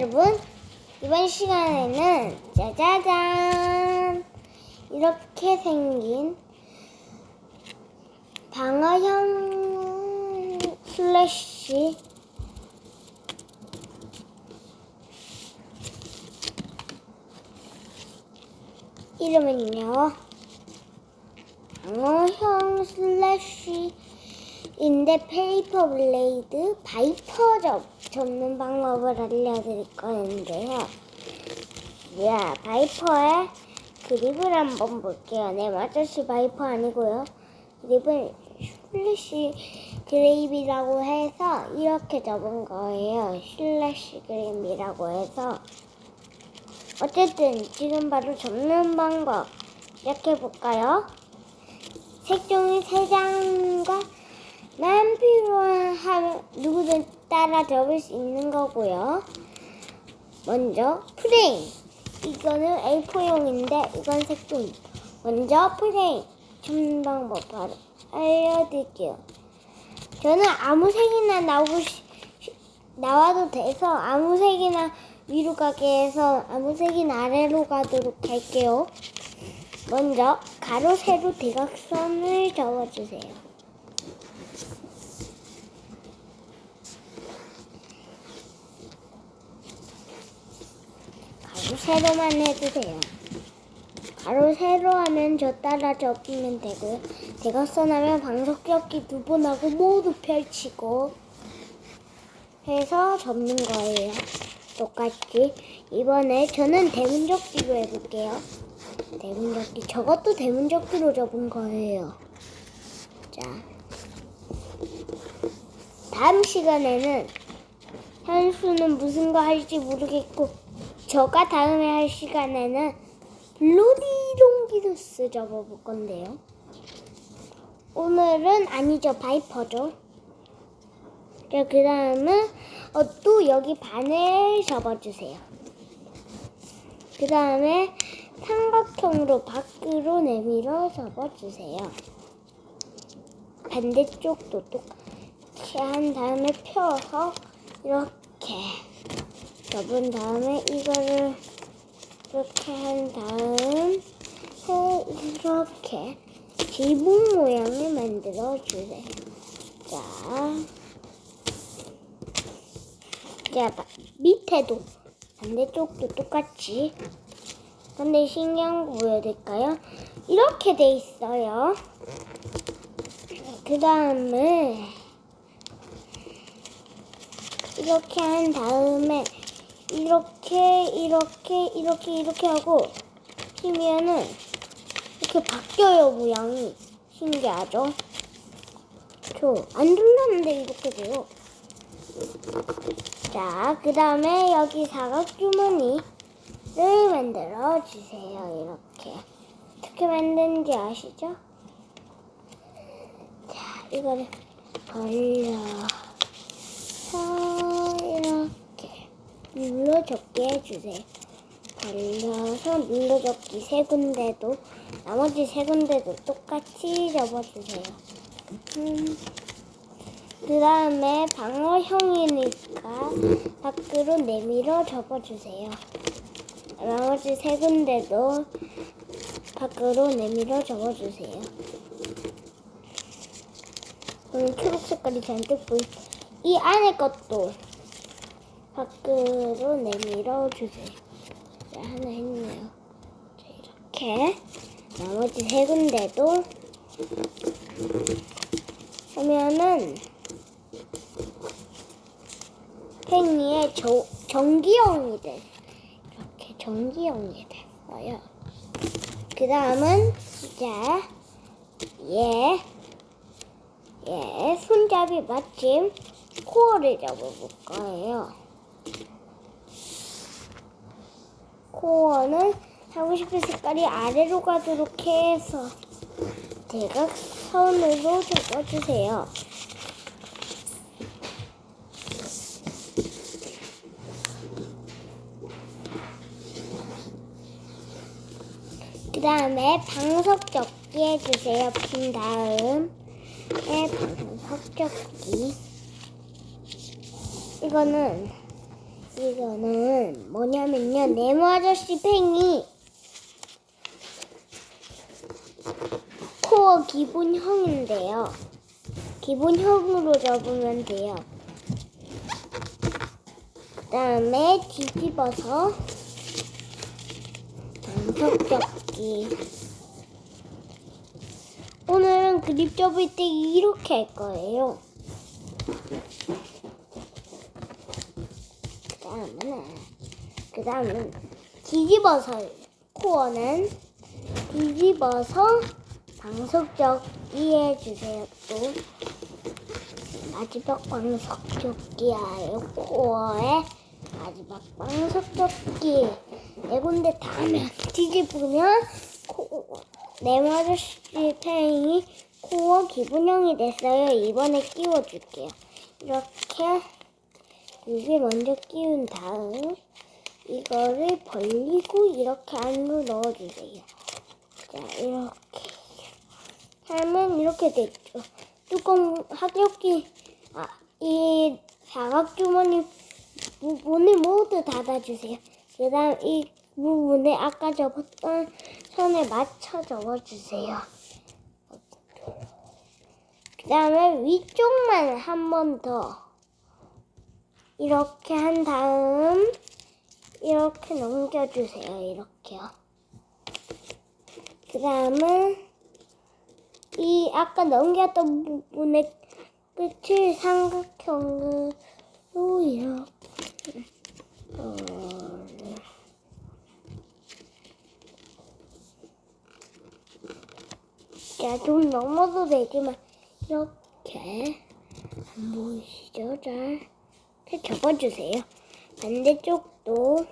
여러분 이번 시간에는 짜자잔! 이렇게 생긴 방어형 슬래시. 이름은요 방어형 슬래시 인데 페이퍼 블레이드 바이퍼 접, 접는 방법을 알려드릴 건데요. 야, 바이퍼의 그립을 한번 볼게요. 네, 맞았지. 바이퍼 아니고요. 그립은 슬래시 그립이라고 해서 이렇게 접은 거예요. 슬래시 그립이라고 해서. 어쨌든 지금 바로 접는 방법 시작해 볼까요? 색종이 세 장과 만 필요한 누구든 따라 접을 수 있는 거고요. 먼저 프레임. 이거는 A4용인데 이건 색종. 먼저 프레임. 접는 방법 바로 알려드릴게요. 저는 아무 색이나 나오고 시- 시- 나와도 돼서 아무 색이나 위로 가게 해서 아무 색이나 아래로 가도록 할게요. 먼저 가로 세로 대각선을 접어주세요. 세로만 해주세요. 가로 세로 하면 저 따라 접으면 되고요. 대각선 하면 방석 접기 두 번 하고 모두 펼치고 해서 접는 거예요. 똑같이 이번에 저는 대문접기로 해볼게요. 대문접기 저것도 대문접기로 접은 거예요. 자 다음 시간에는 현수는 무슨 거 할지 모르겠고 저가 다음에 할 시간에는 블루디롱기두스 접어볼 건데요. 오늘은 아니죠 바이퍼죠. 자, 그 다음은 어, 또 여기 반을 접어주세요. 그 다음에 삼각형으로 밖으로 내밀어 접어주세요. 반대쪽도 똑같이 한 다음에 펴서 이렇게 접은 다음에 이거를 이렇게 한 다음 해 이렇게 지붕 모양을 만들어 주세요. 자, 자 바- 밑에도 반대쪽도 똑같이. 근데 신기한 거 보여드릴까요? 이렇게 돼 있어요. 그 다음에 이렇게 한 다음에 이렇게 이렇게 이렇게 이렇게 하고 치면은 이렇게 바뀌어요 모양이 신기하죠? 저안 눌렀는데 이렇게 돼요. 자, 그 다음에 여기 사각 주머니를 만들어 주세요. 이렇게 어떻게 만드는지 아시죠? 자, 이거를 벌려서 이렇게 눌러접기 해주세요. 벌려서 눌러접기 세 군데도 나머지 세 군데도 똑같이 접어주세요. 음, 그 다음에 방어형이니까 밖으로 내밀어 접어주세요. 나머지 세 군데도 밖으로 내밀어 접어주세요. 그럼 초록 색깔이 잔뜩 보이. 이 안에 것도 밖으로 내밀어 주세요. 자, 하나 했네요. 자, 이렇게 나머지 세 군데도 하면은 팽이의 저, 전기형이 돼. 이렇게 전기형이 됐어요. 그 다음은 자, 얘, 얘 손잡이 마침 코어를 잡아볼 거예요. 코어는 하고 싶은 색깔이 아래로 가도록 해서 대각선으로 접어주세요. 그 다음에 방석 접기 해주세요. 핀 다음에 방석 접기. 이거는 이거는 뭐냐면요. 네모 아저씨 팽이 코어 기본형인데요. 기본형으로 접으면 돼요. 그 다음에 뒤집어서 방석 접기. 오늘은 그립 접을 때 이렇게 할 거예요. 그 다음은, 그 다음은 뒤집어서 코어는 뒤집어서 방석접기 해주세요. 또 마지막 방석접기예요. 코어에 마지막 방석접기 네 군데 다 하면 뒤집으면 코, 네 아저씨 팽이 코어 기본형이 됐어요. 이번에 끼워줄게요. 이렇게 여기 먼저 끼운 다음 이거를 벌리고 이렇게 안으로 넣어주세요. 자 이렇게 하면 이렇게 됐죠. 뚜껑 학력기 아 이 사각 주머니 부분을 모두 닫아주세요. 그 다음 이 부분에 아까 접었던 선에 맞춰 접어주세요. 그 다음에 위쪽만 한 번 더 이렇게 한 다음 이렇게 넘겨주세요. 이렇게요. 그 다음은 이 아까 넘겼던 부분의 끝을 삼각형으로 이렇게 어, 자, 좀 넘어도 되지만 이렇게 안 보이시죠? 잘 접어주세요. 반대쪽도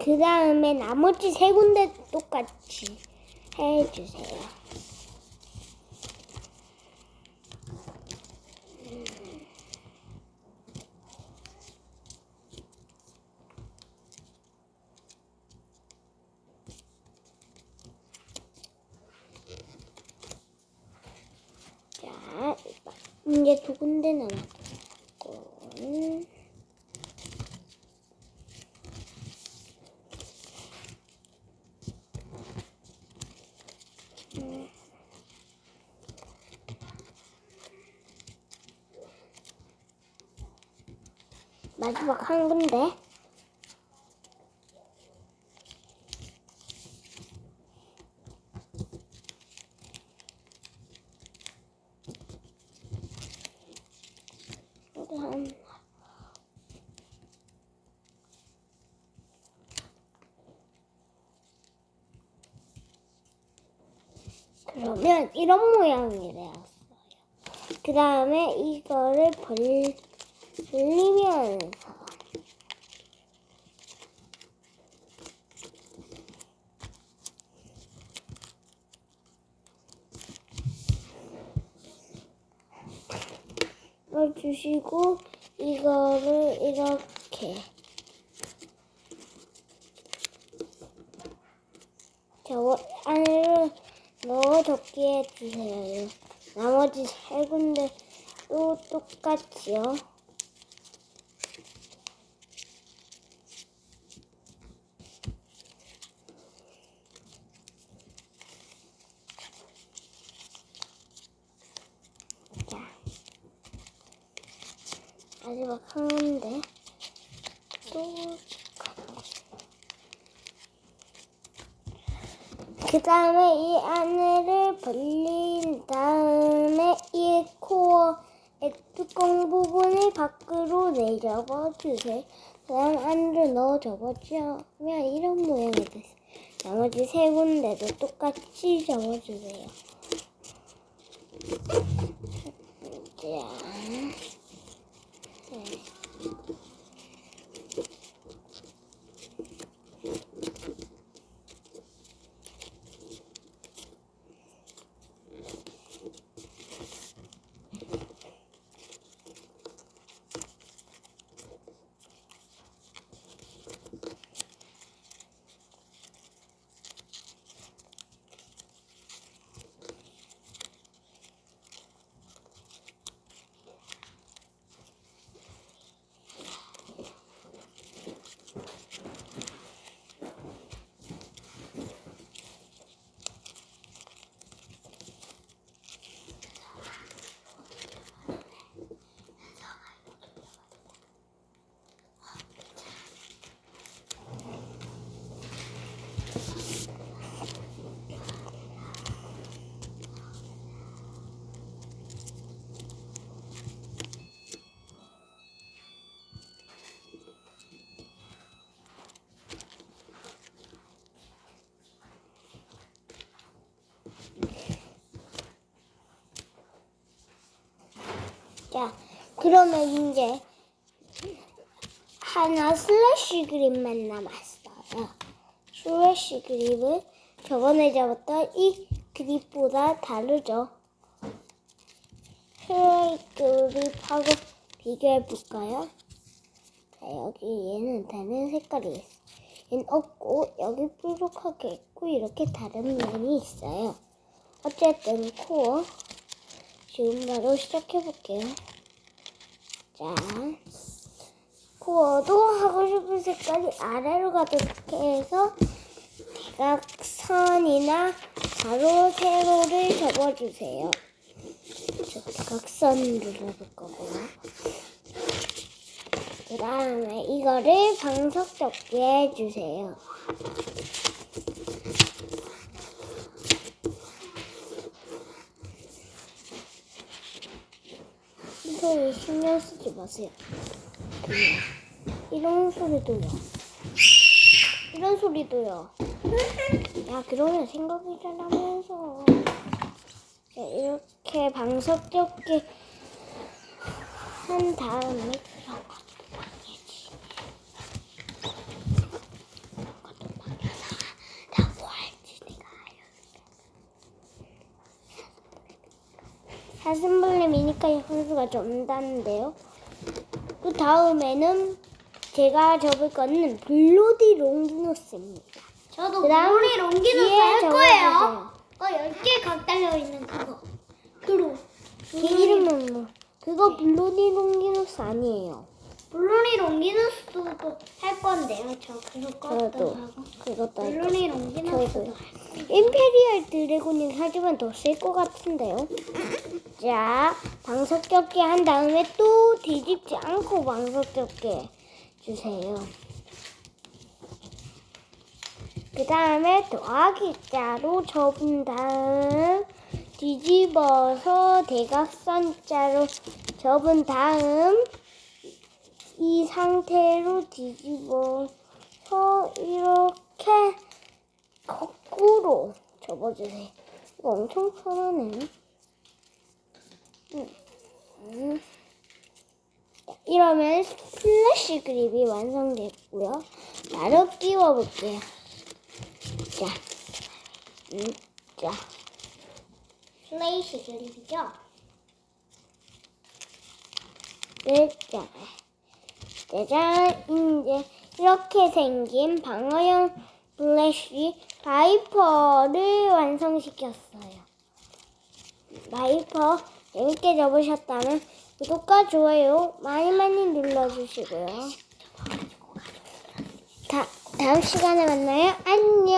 그 다음에 나머지 세 군데 똑같이 해주세요. 자, 이제 두 군데 남았고. 마지막 한 군데. 여기 한 그러면 이런 모양이 되었어요. 그 다음에 이거를 벌, 벌리면서 넣어주시고 이거를 이렇게 저 안으로 넣어 적게 해주세요. 나머지 세 군데도 똑같이요. 자, 마지막 한 군데 또 그 다음에 이 안을 벌린 다음에 이 코어의 뚜껑 부분을 밖으로 내접어 주세요. 그 다음 안으로 넣어 접어주면 이런 모양이 됐어요. 나머지 세 군데도 똑같이 접어주세요. 자, 그러면 이제 하나 슬래시 그립만 남았어요. 슬래시 그립은 저번에 잡았던 이 그립보다 다르죠. 슬래시 그립하고 비교해 볼까요? 자, 여기 얘는 다른 색깔이 있어. 얘는 없고 여기 뾰족하게 있고 이렇게 다른 면이 있어요. 어쨌든 코어 지금 바로 시작해 볼게요. 자, 코어도 하고 싶은 색깔이 아래로 가도록 해서 대각선이나 가로 세로를 접어주세요. 저 대각선 눌러볼 거고요. 그 다음에 이거를 방석 접게 해주세요. 소리 신경 쓰지 마세요. 이런 소리도요. 이런 소리도요. 야, 그러면 생각이 잘 나면서. 자, 이렇게 방석 접기 한 다음에 그런 것도 망해지. 그런 것도 망해서 나뭐 할지 내가 알려줄게. 사슴벌레미니까 향수가 좀 다른데요. 그 다음에는 제가 접을 거는 블로디 롱기노스입니다. 저도 그다음 물이 롱기노스 할 거예요. 어, 10개 각 달려있는 그거. 그로. 그 이름은 뭐? 그거 블로디 롱기노스 아니에요. 블루리 롱기노스도 할 건데요. 저 그것도 저도 하고. 그것도 할 블루리 롱기노스도. 할 거예요. 임페리얼 드래곤이 하지만 더 쓸 것 같은데요. 자, 방석 겹기 한 다음에 또 뒤집지 않고 방석 겹기 주세요. 그 다음에 더하기 자로 접은 다음 뒤집어서 대각선 자로 접은 다음 이 상태로 뒤집어서 이렇게 거꾸로 접어주세요. 이거 엄청 편하네. 음, 이러면 플래시 그립이 완성됐고요. 바로 끼워볼게요. 자, 음, 자, 플레이시 그립이죠? 네, 자, 짜잔, 이제 이렇게 생긴 방어용 플래시 바이퍼를 완성시켰어요. 바이퍼 재밌게 접으셨다면 구독과 좋아요 많이 많이 눌러주시고요. 다, 다음 시간에 만나요. 안녕.